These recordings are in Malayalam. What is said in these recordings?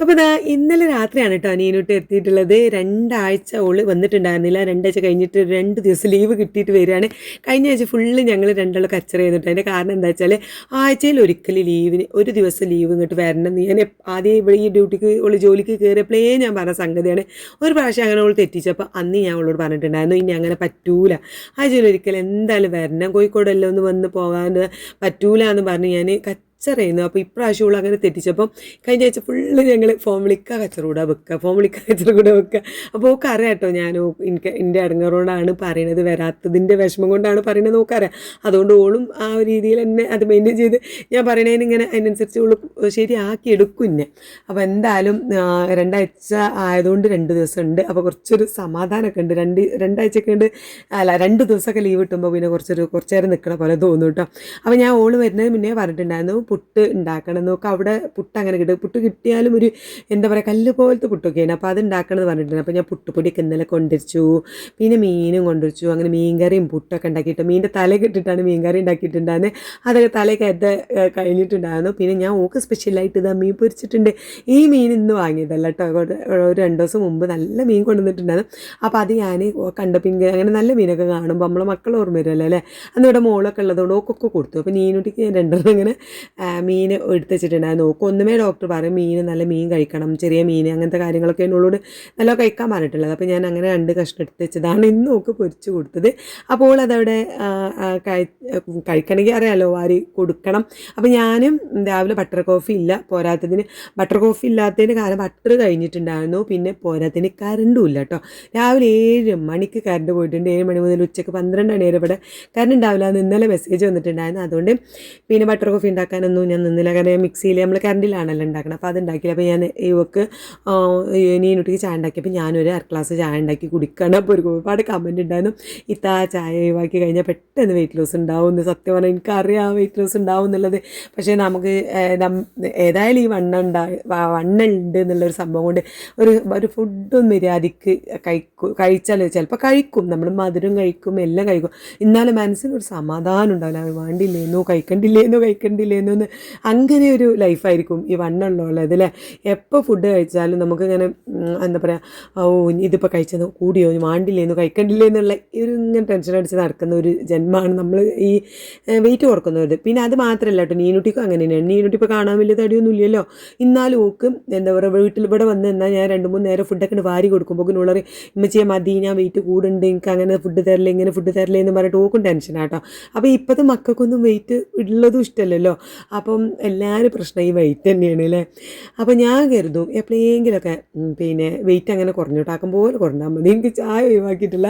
അപ്പോൾ ഇതാ ഇന്നലെ രാത്രിയാണ് കേട്ടോ അനിയനോട്ട് എത്തിയിട്ടുള്ളത്. രണ്ടാഴ്ച ഓൾ വന്നിട്ടുണ്ടായിരുന്നില്ല. രണ്ടാഴ്ച കഴിഞ്ഞിട്ട് രണ്ട് ദിവസം ലീവ് കിട്ടിയിട്ട് വരികയാണ്. കഴിഞ്ഞ ആഴ്ച ഫുള്ള് ഞങ്ങൾ രണ്ടാൾ കച്ചറ ചെയ്തിട്ട് അതിന്റെ കാരണം എന്താ വെച്ചാൽ ആഴ്ചയിൽ ഒരിക്കൽ ലീവിന് ഒരു ദിവസം ലീവ് ഇങ്ങോട്ട് വരണം. ഞാൻ ആദ്യം ഇവിടെ ഈ ഡ്യൂട്ടിക്ക് ഓൾ ജോലിക്ക് കയറിയപ്പോഴേ ഞാൻ പറഞ്ഞ സംഗതിയാണ്. ഒരു പ്രാവശ്യം അങ്ങനെ ഓൾ തെറ്റിച്ചപ്പോൾ അന്ന് ഞാൻ അവളോട് പറഞ്ഞിട്ടുണ്ടായിരുന്നു ഇനി അങ്ങനെ പറ്റൂല. ആഴ്ചയിൽ ഒരിക്കൽ എന്തായാലും വരണം. കോഴിക്കോടെല്ലാം ഒന്ന് വന്ന് പോകാൻ പറ്റൂല എന്ന് പറഞ്ഞ് ഞാൻ കച്ചറയുന്നു അപ്പോൾ ഇപ്രാവശ്യം ഉള്ള അങ്ങനെ തെറ്റിച്ചപ്പം കഴിഞ്ഞ ആഴ്ച ഫുള്ള് ഞങ്ങൾ ഫോം വിളിക്കുക കച്ചറ കൂടെ വെക്കുക ഫോം കച്ചറ കൂടെ വെക്കുക അപ്പോൾ ഓക്ക് അറിയാം കേട്ടോ ഞാൻ എനിക്ക് എന്റെ അടങ്ങറോടാണ് പറയണത് വരാത്തതിന്റെ വിഷമം കൊണ്ടാണ് പറയണത് നോക്കറിയാം അതുകൊണ്ട് ഓളും ആ രീതിയിൽ തന്നെ അത് മെയിന്റെയിൻ ചെയ്ത് ഞാൻ പറയണതിന് ഇങ്ങനെ അതിനനുസരിച്ച് ഓൾ ശരിയാക്കി എടുക്കും എന്നെ അപ്പോൾ എന്തായാലും രണ്ടാഴ്ച ആയതുകൊണ്ട് രണ്ട് ദിവസം ഉണ്ട് അപ്പോൾ കുറച്ചൊരു സമാധാനമൊക്കെ ഉണ്ട്. രണ്ട് രണ്ടാഴ്ചയൊക്കെ ഉണ്ട്. അല്ല രണ്ട് ദിവസമൊക്കെ ലീവ് കിട്ടുമ്പോൾ പിന്നെ കുറച്ചൊരു കുറച്ച് നേരം നിൽക്കണ പോലെ തോന്നും കേട്ടോ അപ്പോൾ ഞാൻ ഓൾ വരുന്നതിന് മുന്നേ പറഞ്ഞിട്ടുണ്ടായിരുന്നു പുട്ട് ഉണ്ടാക്കണം നോക്ക് അവിടെ പുട്ട് അങ്ങനെ കിട്ടും. പുട്ട് കിട്ടിയാലും ഒരു എന്താ പറയുക കല്ല് പോലത്തെ പുട്ടൊക്കെയാണ് അപ്പോൾ അത് ഉണ്ടാക്കണമെന്ന് പറഞ്ഞിട്ടുണ്ട്. അപ്പോൾ ഞാൻ പുട്ടുപൊടിയൊക്കെ ഇന്നലെ കൊണ്ടുവച്ചു. പിന്നെ മീനും കൊണ്ടുവച്ചു. അങ്ങനെ മീൻകറിയും പുട്ടൊക്കെ ഉണ്ടാക്കിയിട്ട് മീനിന്റെ തല കെട്ടിട്ടാണ് മീൻകറി ഉണ്ടാക്കിയിട്ടുണ്ടായിരുന്നത് അതൊക്കെ തലയൊക്കെ എത്ത കഴിഞ്ഞിട്ടുണ്ടായിരുന്നു. പിന്നെ ഞാൻ ഓക്ക് സ്പെഷ്യലായിട്ട് ഇതാ മീൻ പൊരിച്ചിട്ടുണ്ട്. ഈ മീൻ ഇന്ന് വാങ്ങിയതല്ല കേട്ടോ. ഒരു രണ്ട് ദിവസം മുമ്പ് നല്ല മീൻ കൊണ്ടുവന്നിട്ടുണ്ടായിരുന്നു. അപ്പോൾ അത് ഞാൻ കണ്ട പിങ്ക് അങ്ങനെ നല്ല മീനൊക്കെ കാണുമ്പോൾ നമ്മളെ മക്കൾ ഓർമ്മ വരുമല്ലോ അല്ലേ? അന്ന് ഇവിടെ മോളൊക്കെ ഉള്ളതുകൊണ്ട് ഓക്കൊക്കെ കൊടുത്തു. അപ്പോൾ നീനുട്ടിക്ക് ഞാൻ രണ്ടെണ്ണം ഇങ്ങനെ ആ, മീൻ എടുത്ത് വെച്ചിട്ടുണ്ടായിരുന്നു നോക്കും. ഒന്നുമേ ഡോക്ടർ പറയും മീൻ നല്ല മീൻ കഴിക്കണം. ചെറിയ മീൻ അങ്ങനത്തെ കാര്യങ്ങളൊക്കെ എന്നോട് നല്ല കഴിക്കാൻ പറഞ്ഞിട്ടുള്ളത്. അപ്പോൾ ഞാൻ അങ്ങനെ രണ്ട് കഷ്ണം എടുത്ത് വെച്ചതാണ്. ഇന്ന് നോക്ക് പൊരിച്ച് കൊടുത്തത്. അപ്പോൾ അതവിടെ കഴിക്കണമെങ്കിൽ അറിയാമല്ലോ വാരി കൊടുക്കണം. അപ്പോൾ ഞാനും രാവിലെ ബട്ടർ കോഫി ഇല്ല പോരാത്തതിന് ബട്ടർ കോഫി ഇല്ലാത്തതിന് കാരണം ബട്ടർ കഴിഞ്ഞിട്ടുണ്ടായിരുന്നു. പിന്നെ പോരാത്തതിന് കറണ്ടും ഇല്ല കേട്ടോ. രാവിലെ ഏഴ് മണിക്ക് കറണ്ട് പോയിട്ടുണ്ട്. ഏഴ് മണി മുതൽ ഉച്ചയ്ക്ക് പന്ത്രണ്ട് മണി വരെ ഇവിടെ കറണ്ട് ഉണ്ടാവില്ല എന്ന് ഇന്നലെ മെസ്സേജ് വന്നിട്ടുണ്ടായിരുന്നു. അതുകൊണ്ട് പിന്നെ ബട്ടർ കോഫി ഉണ്ടാക്കാനൊന്നും ഞാൻ നിന്നില്ല. കാരണം മിക്സിയിൽ നമ്മൾ കറണ്ടിലാണല്ലോ ഉണ്ടാക്കണം അപ്പോൾ അത് ഉണ്ടാക്കിയില്ല അപ്പോൾ ഞാൻ ഇവക്ക് നീനുട്ടിക്ക് ചായ ഉണ്ടാക്കിയപ്പോൾ ഞാനൊരു അര ഗ്ലാസ് ചായ ഉണ്ടാക്കി കുടിക്കണം. അപ്പോൾ ഒരു ഒരുപാട് കമന്റ് ഉണ്ടായിരുന്നു ഇത്താ ചായ ഒഴിവാക്കി കഴിഞ്ഞാൽ പെട്ടെന്ന് വെയിറ്റ് ലോസ് ഉണ്ടാവും എന്ന് സത്യം പറഞ്ഞാൽ എനിക്കറിയാം വെയിറ്റ് ലോസ് ഉണ്ടാവും എന്നുള്ളത്. പക്ഷേ നമുക്ക് ഏതായാലും ഈ വണ്ണ ഉണ്ടാ വണ്ണ ഉണ്ട് എന്നുള്ളൊരു സംഭവം കൊണ്ട് ഒരു ഒരു ഫുഡും മര്യാദയ്ക്ക് കഴിക്കും കഴിച്ചാൽ ചിലപ്പോൾ കഴിക്കും. നമ്മൾ മധുരം കഴിക്കും എല്ലാം കഴിക്കും. എന്നാലും മനസ്സിനൊരു സമാധാനം ഉണ്ടാവില്ല. വേണ്ടില്ലേന്നോ? കഴിക്കണ്ടില്ലേന്നോ? കഴിക്കണ്ടില്ലേന്നോ? എന്ന് അങ്ങനെ ഒരു ലൈഫായിരിക്കും ഈ വണ്ണമുള്ളത് അല്ലേ? എപ്പോൾ ഫുഡ് കഴിച്ചാലും നമുക്കിങ്ങനെ എന്താ പറയുക ഓ ഇതിപ്പോൾ കഴിച്ചത് കൂടിയോ? ഇനി വേണ്ടില്ലേന്നോ കഴിക്കണ്ടില്ലേ? എന്നുള്ള ഒരു ഇങ്ങനെ ടെൻഷൻ അടിച്ച് നടക്കുന്ന ഒരു ജന്മമാണ് നമ്മൾ ഈ വെയിറ്റ് കുറക്കുന്നത്. പിന്നെ അത് മാത്രമല്ല കേട്ടോ നീനുട്ടിക്കും അങ്ങനെ തന്നെയാണ് നീനുട്ടി ഇപ്പോൾ കാണാൻ വലിയ തടിയൊന്നും ഇല്ലല്ലോ. എന്നാലും ഓക്ക് എന്താ പറയുക വീട്ടിൽ ഇവിടെ വന്ന് എന്നാൽ ഞാൻ രണ്ട് മൂന്ന് നേരം ഫുഡൊക്കെ വാരി കൊടുക്കുമ്പോൾ ഉള്ളവർ ഇമ്മച്ചിയെ മതി ഞാൻ വെയിറ്റ് കൂടുണ്ട് എനിക്ക് അങ്ങനെ ഫുഡ് തരില്ല ഇങ്ങനെ ഫുഡ് തരില്ല എന്ന് പറഞ്ഞിട്ട് ഓക്കും ടെൻഷനാട്ടോ അപ്പോൾ ഇപ്പോഴത്തെ മക്കൾക്കൊന്നും വെയിറ്റ് ഉള്ളതും ഇഷ്ടമല്ലല്ലോ അപ്പം എല്ലാവരും പ്രശ്നം ഈ വെയിറ്റ് തന്നെയാണ് അല്ലേ? അപ്പോൾ ഞാൻ കരുതും എപ്പോഴെങ്കിലുമൊക്കെ ഉം, പിന്നെ വെയിറ്റ് അങ്ങനെ കുറഞ്ഞോട്ടാക്കും പോലെ കുറഞ്ഞാൽ മതി. എനിക്ക് ചായ ഒഴിവാക്കിയിട്ടുള്ള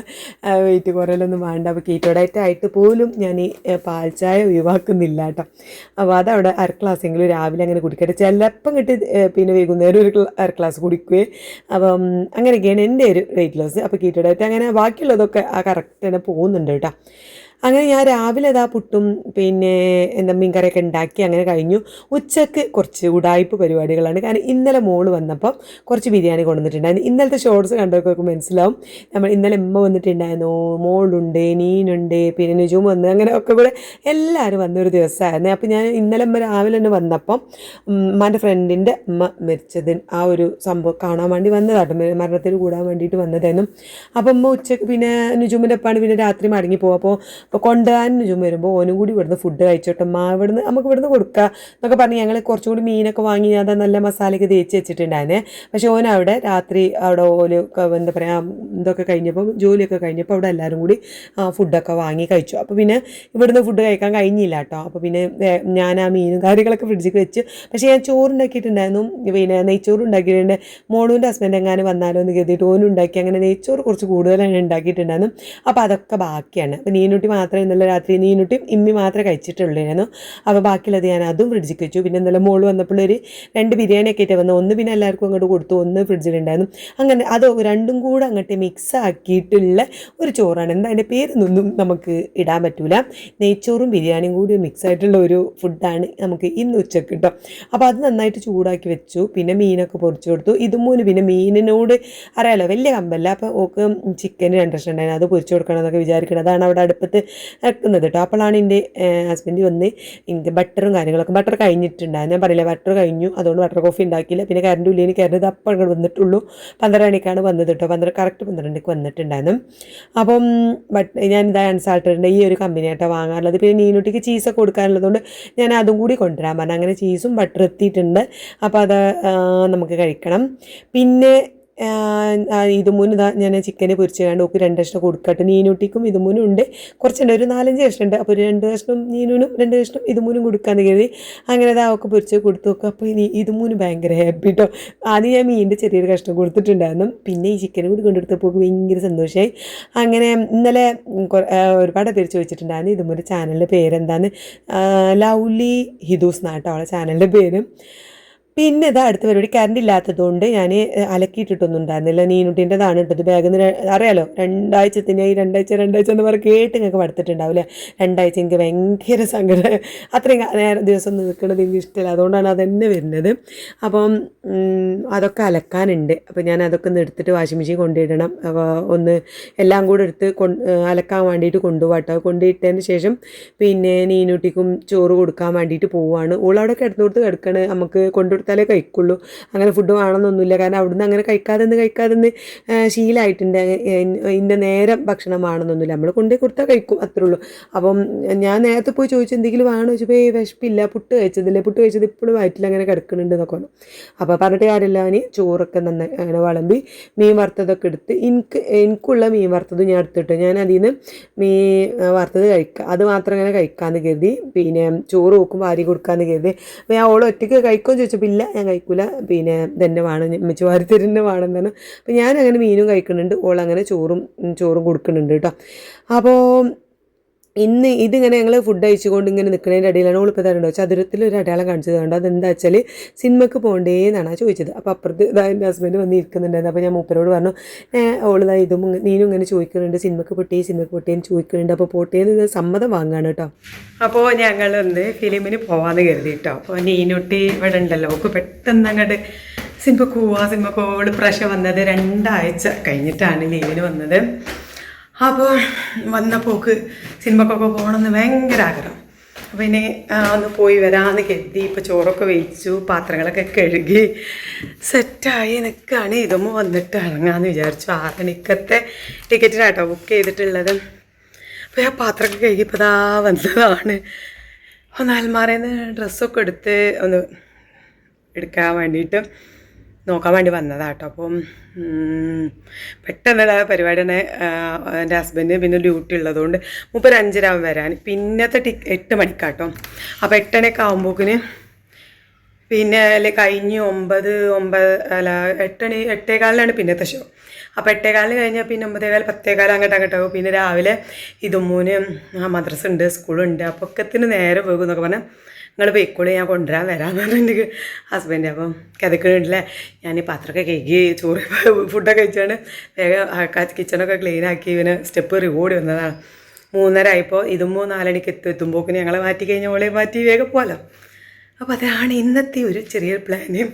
വെയിറ്റ് കുറയലൊന്നും വേണ്ട. അപ്പോൾ കീറ്റോ ഡയറ്റ് ആയിട്ട് പോലും ഞാൻ ഈ പാൽ ചായ ഒഴിവാക്കുന്നില്ല കേട്ടോ അപ്പോൾ അതവിടെ അര ഗ്ലാസ്സെങ്കിലും രാവിലെ അങ്ങനെ കുടിക്കട്ടെ. ചിലപ്പം കിട്ടി പിന്നെ വൈകുന്നേരം ഒരു അര ഗ്ലാസ് കുടിക്കുകയും അപ്പം അങ്ങനെയൊക്കെയാണ് എന്റെ ഒരു വെയിറ്റ് ലോസ് അപ്പോൾ കീറ്റോ ഡയറ്റ് അങ്ങനെ ബാക്കിയുള്ളതൊക്കെ ആ കറക്റ്റ് തന്നെ പോകുന്നുണ്ട് കേട്ടോ അങ്ങനെ ഞാൻ രാവിലെ അതാ പുട്ടും പിന്നെ എന്താ മീൻകറിയൊക്കെ ഉണ്ടാക്കി അങ്ങനെ കഴിഞ്ഞു. ഉച്ചയ്ക്ക് കുറച്ച് ഉടായ്പ പരിപാടികളാണ്. കാരണം ഇന്നലെ മോൾ വന്നപ്പം കുറച്ച് ബിരിയാണി കൊണ്ടുവന്നിട്ടുണ്ടായിരുന്നു. ഇന്നലത്തെ ഷോർട്സ് കണ്ടൊക്കെ മനസ്സിലാവും. നമ്മൾ ഇന്നലെ ഉമ്മ വന്നിട്ടുണ്ടായിരുന്നു. മോളുണ്ട് നീനുണ്ട് പിന്നെ നിജും വന്ന് അങ്ങനെ ഒക്കെ കൂടെ എല്ലാവരും വന്നൊരു ദിവസമായിരുന്നു. അപ്പം ഞാൻ ഇന്നലെ ഉമ്മ രാവിലെ തന്നെ വന്നപ്പം ഉമ്മാന്റെ ഫ്രണ്ടിന്റെ ഉമ്മ മരിച്ചത് ആ ഒരു സംഭവം കാണാൻ വേണ്ടി വന്നതാട്ടോ. മരണത്തിന് കൂടാൻ വേണ്ടിയിട്ട് വന്നതായിരുന്നു. അപ്പം ഉമ്മ ഉച്ചയ്ക്ക് പിന്നെ നിജുമിന്റെ അപ്പാണ് പിന്നെ രാത്രി മടങ്ങി പോകും അപ്പോൾ അപ്പോൾ കൊണ്ടുപോകാൻ ചുമ വരുമ്പോൾ ഓനും കൂടി ഇവിടുന്ന് ഫുഡ് കഴിച്ചോട്ടെ. മാ ഇവിടുന്ന് നമുക്ക് ഇവിടുന്ന് കൊടുക്കുക എന്നൊക്കെ പറഞ്ഞ് ഞങ്ങൾ കുറച്ചും കൂടി മീനൊക്കെ വാങ്ങി അത് നല്ല മസാലയൊക്കെ തേച്ച് വെച്ചിട്ടുണ്ടായിരുന്നേ പക്ഷേ ഓൻ അവിടെ രാത്രി അവിടെ ഓൽ എന്താ പറയുക ഇതൊക്കെ കഴിഞ്ഞപ്പോൾ ജോലിയൊക്കെ കഴിഞ്ഞപ്പോൾ അവിടെ എല്ലാവരും കൂടി ഫുഡൊക്കെ വാങ്ങി കഴിച്ചു. അപ്പോൾ പിന്നെ ഇവിടുന്ന് ഫുഡ് കഴിക്കാൻ കഴിഞ്ഞില്ല കേട്ടോ. അപ്പോൾ പിന്നെ ഞാൻ ആ മീനും കാര്യങ്ങളൊക്കെ ഫ്രിഡ്ജിൽ വെച്ച് പക്ഷേ ഞാൻ ചോറുണ്ടാക്കിയിട്ടുണ്ടായിരുന്നു പിന്നെ നെയ്ച്ചോറ് ഉണ്ടാക്കിയിട്ടുണ്ട്. മോളൂന്റെ ഹസ്ബൻഡ് എങ്ങാനും വന്നാലോ എന്ന് കരുതിയിട്ട് ഓനും ഉണ്ടാക്കി. അങ്ങനെ നെയ്ച്ചോറ് കുറച്ച് കൂടുതലാണ് ഉണ്ടാക്കിയിട്ടുണ്ടായിരുന്നു. അപ്പോൾ അതൊക്കെ ബാക്കിയാണ്. അപ്പോൾ നീനുട്ടി മാത്രമേ ഇന്നലെ രാത്രി നീനുട്ടിയും ഇമ്മി മാത്രമേ കഴിച്ചിട്ടുള്ളായിരുന്നു. അപ്പോൾ ബാക്കിയുള്ളത് ഞാൻ അതും ഫ്രിഡ്ജിൽ വെച്ചു. പിന്നെ ഇന്നലെ മോൾ വന്നപ്പോൾ ഒരു രണ്ട് ബിരിയാണിയൊക്കെ ആയിട്ട് വന്നു. ഒന്ന് പിന്നെ എല്ലാവർക്കും അങ്ങോട്ട് കൊടുത്തു. ഒന്ന് ഫ്രിഡ്ജിലുണ്ടായിരുന്നു അങ്ങനെ അത് രണ്ടും കൂടെ അങ്ങോട്ട് മിക്സ് ആക്കിയിട്ടുള്ള ഒരു ചോറാണ്. എന്താ അതിന്റെ പേരൊന്നും നമുക്ക് ഇടാൻ പറ്റൂല. നെയ്ച്ചോറും ബിരിയാണിയും കൂടി മിക്സ് ആയിട്ടുള്ള ഒരു ഫുഡാണ് നമുക്ക് ഇന്ന് ഉച്ചയ്ക്ക് കിട്ടും അപ്പോൾ അത് നന്നായിട്ട് ചൂടാക്കി വെച്ചു. പിന്നെ മീനൊക്കെ പൊറിച്ചു കൊടുത്തു. ഇതും മൂന്ന് പിന്നെ മീനിനോട് അറിയാലോ വലിയ കമ്പല്ല. അപ്പോൾ ഓക്ക് ചിക്കൻ രണ്ട് ഉണ്ടായിരുന്നു. അത് പൊരിച്ചു കൊടുക്കണം എന്നൊക്കെ വിചാരിക്കണം അതാണ് അവിടെ അടുപ്പത്ത് ഇറക്കുന്നത് കേട്ടോ. അപ്പോഴാണ് എന്റെ ഹസ്ബൻഡ് വന്ന് എനിക്ക് ബട്ടറും കാര്യങ്ങളൊക്കെ ബട്ടർ കഴിഞ്ഞിട്ടുണ്ടായിരുന്നു ഞാൻ പറയില്ല ബട്ടർ കഴിഞ്ഞു. അതുകൊണ്ട് ബട്ടർ കോഫി ഉണ്ടാക്കിയില്ല. പിന്നെ കറണ്ട് ഉള്ളിൽ കയറുന്നത് അപ്പോൾ അങ്ങോട്ട് വന്നിട്ടുള്ളൂ. പന്ത്രണ്ട് മണിക്കാണ് വന്നത് കേട്ടോ. പന്ത്രണ്ട് കറക്റ്റ് പന്ത്രണ്ടിക്ക് വന്നിട്ടുണ്ടായിരുന്നു. അപ്പം ബട്ട് ഞാൻ ഇതാ അൺസാൾട്ടറിന്റെ ഈ ഒരു കമ്പനി ആയിട്ടാണ് വാങ്ങാറുള്ളത്. പിന്നെ നീനുട്ടിക്ക് ചീസൊക്കെ കൊടുക്കാനുള്ളതുകൊണ്ട് ഞാൻ അതും കൂടി കൊണ്ടുവരാൻ പറഞ്ഞു. അങ്ങനെ ചീസും ബട്ടർ എത്തിയിട്ടുണ്ട്. അപ്പോൾ അത് നമുക്ക് കഴിക്കണം. പിന്നെ ഇതുമൂന്ന് ഇതാ ഞാൻ ചിക്കനെ പൊരിച്ച് കണ്ട് ഉപ്പ് രണ്ട് കഷ്ണം കൊടുക്കട്ടെ. നീനൂട്ടിക്കും ഇതുമൂന്നും ഉണ്ട്. കുറച്ചുണ്ട്. ഒരു നാലഞ്ച് കഷ്ണം ഉണ്ട്. അപ്പോൾ രണ്ട് കഷ്ണം നീനൂനും രണ്ട് കഷ്ണം ഇതുമൂന്നും കൊടുക്കാന്ന് കരുതി. അങ്ങനെ ഇതാ ഒക്കെ പൊരിച്ച് കൊടുത്തു. നോക്കുക അപ്പോൾ ഇനി ഇതുമൂന്ന് ഭയങ്കര ഹാപ്പി കേട്ടോ ആദ്യം ഞാൻ മീനിന്റെ ചെറിയൊരു കഷ്ണം കൊടുത്തിട്ടുണ്ടായിരുന്നു. പിന്നെ ഈ ചിക്കനും കൂടി കൊണ്ടെടുത്തപ്പോൾ ഭയങ്കര സന്തോഷമായി അങ്ങനെ ഇന്നലെ ഒരുപാട് പേര് ചോദിച്ചിട്ടുണ്ടായിരുന്നു ഇതുമൂന്ന് ചാനലിന്റെ പേരെന്താന്ന്. ആ, ലൗലി ഹിദൂസ് എന്നാട്ടോ അവളെ ചാനലിന്റെ പേര്. പിന്നെ ഇതാ അടുത്ത പരിപാടി. കറണ്ട് ഇല്ലാത്തതുകൊണ്ട് ഞാൻ അലക്കിയിട്ടിട്ടൊന്നും ഉണ്ടായിരുന്നില്ല നീനുട്ടിന്റെതാണ് ഇട്ടത് ബാഗിൽ നിന്ന് അറിയാലോ? രണ്ടാഴ്ചത്തിന് ഈ രണ്ടാഴ്ച രണ്ടാഴ്ച എന്ന് പറഞ്ഞ് കേട്ട് നിങ്ങൾക്ക് പഠിത്തിട്ടുണ്ടാവില്ലേ രണ്ടാഴ്ച എനിക്ക് ഭയങ്കര സങ്കടം. അത്രയും നേരം ദിവസം നിൽക്കുന്നത് എനിക്ക് ഇഷ്ടമില്ല. അതുകൊണ്ടാണ് അതന്നെ വരുന്നത്. അപ്പം അതൊക്കെ അലക്കാനുണ്ട്. അപ്പോൾ ഞാൻ അതൊക്കെ ഒന്ന് എടുത്തിട്ട് വാഷിംഗ് മെഷീൻ കൊണ്ടിടണം ഒന്ന് എല്ലാം കൂടെ എടുത്ത് അലക്കാൻ വേണ്ടിയിട്ട് കൊണ്ടുപോകട്ടോ കൊണ്ടുപോയിട്ടതിന് ശേഷം പിന്നെ നീനുട്ടിക്കും ചോറ് കൊടുക്കാൻ വേണ്ടിയിട്ട് പോവുകയാണ് ഓളവിടെ കൊടുത്ത് കിടക്കണ. നമുക്ക് കൊണ്ടുകൊടുത്താലേ കഴിക്കുള്ളൂ. അങ്ങനെ ഫുഡ് വേണമെന്നൊന്നുമില്ല കാരണം അവിടുന്ന് അങ്ങനെ കഴിക്കാതെ നിന്ന് കഴിക്കാതെ നിന്ന് ശീലമായിട്ടുണ്ട് ഇന്ന നേരം ഭക്ഷണം വേണമെന്നൊന്നുമില്ല നമ്മൾ കൊണ്ടുപോയി കൊടുത്താൽ കഴിക്കും അത്രേ ഉള്ളൂ. അപ്പം ഞാൻ നേരത്തെ പോയി ചോദിച്ചു എന്തെങ്കിലും വേണോ? ചോദിച്ചപ്പോൾ ഈ വിശപ്പില്ല പുട്ട് കഴിച്ചതില്ലേ. പുട്ട് കഴിച്ചത് ഇപ്പോഴും വയറ്റിൽ അങ്ങനെ കിടക്കുന്നുണ്ട് എന്നൊക്കെ പറഞ്ഞു. അപ്പോൾ പറഞ്ഞിട്ട് കാര്യമില്ല അവന്. ചോറൊക്കെ നന്നായി അങ്ങനെ വിളമ്പി മീൻ വറുത്തതൊക്കെ എടുത്ത് എനിക്ക് എനിക്കുള്ള മീൻ വറുത്തത് ഞാൻ എടുത്തിട്ട്. ഞാൻ അതിൽ നിന്ന് മീൻ വറുത്തത് കഴിക്കുക അത് മാത്രം അങ്ങനെ കഴിക്കാമെന്ന് കരുതി. പിന്നെ ചോറ് നോക്കും വാരി കൊടുക്കാമെന്ന് കരുതി. അപ്പോൾ ഞാൻ ഓൾ ഒറ്റയ്ക്ക് കഴിക്കുമെന്ന് ചോദിച്ചപ്പോൾ ഇല്ല ഞാൻ കഴിക്കൂല. പിന്നെ ഇതന്നെ വേണം മിച്ച വാരി തരുന്ന തന്നെ. അപ്പോൾ ഞാൻ അങ്ങനെ മീനും കഴിക്കുന്നുണ്ട്. ഓൾ അങ്ങനെ ചോറും ചോറും കൊടുക്കുന്നുണ്ട് കേട്ടോ. അപ്പോൾ ഇന്ന് ഇതിങ്ങനെ ഞങ്ങൾ ഫുഡ് അയച്ചുകൊണ്ട് ഇങ്ങനെ നിൽക്കുന്നതിന്റെ ഇടയിലാണ് ഓളിപ്പോൾ തരുണ്ടോ ചതുരത്തിൽ ഒരു അടയാളം കാണിച്ചത് കണ്ടോ? അതെന്താ വെച്ചാൽ സിനിമക്ക് പോകണ്ടേ എന്നാണ് ചോദിച്ചത്. അപ്പോൾ അപ്പുറത്ത് ഇതാ എന്റെ ഹസ്ബൻഡ് വന്ന് ഇരിക്കുന്നുണ്ടായിരുന്നു അപ്പോൾ ഞാൻ മൂപ്പരോട് പറഞ്ഞു ഓളിതാ ഇതും നീനും ഇങ്ങനെ ചോദിക്കുന്നുണ്ട്. സിനിമക്ക് പൊട്ടി സിനിമക്ക് പൊട്ടിയെന്ന് ചോദിക്കുന്നുണ്ട്. അപ്പോൾ പൊട്ടിയെന്ന് സമ്മതം വാങ്ങാണ് കേട്ടോ. അപ്പോൾ ഞങ്ങൾ ഒന്ന് ഫിലിമിന് പോവാന്ന് കരുതി കേട്ടോ അപ്പോൾ നീനുട്ടി ഇവിടെ ഉണ്ടല്ലോ. ഒക്കെ പെട്ടെന്ന് അങ്ങോട്ട് സിനിമക്ക് പോവാ സിനിമക്ക് ഓൾ പ്രശ്നം വന്നത് രണ്ടാഴ്ച കഴിഞ്ഞിട്ടാണ് ലീവിന് വന്നത്. അപ്പോൾ വന്ന പോക്ക് സിനിമക്കൊക്കെ പോകണമെന്ന് ഭയങ്കര ആഗ്രഹം. അപ്പോൾ ഇനി ഒന്ന് പോയി വരാമെന്ന് കരുതി. ഇപ്പോൾ ചോറൊക്കെ വെയിച്ചു പാത്രങ്ങളൊക്കെ കഴുകി സെറ്റായി നിൽക്കുകയാണ്. ഇതൊന്ന് വന്നിട്ട് ഇറങ്ങാമെന്ന് വിചാരിച്ചു. ആറ് മണിക്കത്തെ ടിക്കറ്റിനാട്ടോ ബുക്ക് ചെയ്തിട്ടുള്ളത്. അപ്പോൾ ആ പാത്രമൊക്കെ കഴുകിയപ്പോൾ ദാ വന്നതാണ്. ഒന്ന് അൽമാറയിൽ നിന്ന് ഡ്രസ്സൊക്കെ എടുത്ത് ഒന്ന് എടുക്കാൻ വേണ്ടിയിട്ട് നോക്കാൻ വേണ്ടി വന്നതാണ് കേട്ടോ അപ്പം പെട്ടെന്നുള്ള പരിപാടിയാണ് എന്റെ ഹസ്ബൻഡ് പിന്നെ ഡ്യൂട്ടി ഉള്ളതുകൊണ്ട് മുപ്പത് അഞ്ചരാകും വരാൻ. പിന്നത്തെ ടി എട്ട് മണിക്കാട്ടോ. അപ്പോൾ എട്ടണയൊക്കെ ആകുമ്പോക്കിന് പിന്നെ അല്ലെ കഴിഞ്ഞ് ഒമ്പത് ഒമ്പത് അല്ല എട്ടണി എട്ടേകാലിനാണ് പിന്നത്തെ ഷോ അപ്പോൾ എട്ടേകാലിന് കഴിഞ്ഞാൽ പിന്നെ ഒമ്പതേകാൽ പത്തേകാലം അങ്ങോട്ട് അങ്ങോട്ടാവും. പിന്നെ രാവിലെ ഇതുമൂന്ന് മദ്രസ ഉണ്ട് സ്കൂളുണ്ട്. അപ്പോൾ ഒക്കത്തിന് നേരെ പോകും എന്നൊക്കെ പറഞ്ഞാൽ നിങ്ങൾ പോയിക്കോളൂ ഞാൻ കൊണ്ടുവരാൻ വരാമെന്ന് പറഞ്ഞിട്ട് ഹസ്ബൻഡ് അപ്പം കിതക്കണില്ലേ ഞാൻ ഈ പാത്രമൊക്കെ കഴുകി ചോറ് ഫുഡൊക്കെ കഴിച്ചാണ് വേഗം കിച്ചണൊക്കെ ക്ലീൻ ആക്കി ഇവന് സ്റ്റെപ്പ് റിവോർഡ് വന്നതാണ്. മൂന്നര ആയപ്പോൾ ഇതുമ്പോൾ നാലണിക്ക് എത്തും. എത്തുമ്പോക്കിന് ഞങ്ങളെ മാറ്റി കഴിഞ്ഞ ഓളെ മാറ്റി വേഗം പോകാലോ അപ്പോൾ അതാണ് ഇന്നത്തെ ഒരു ചെറിയ പ്ലാന്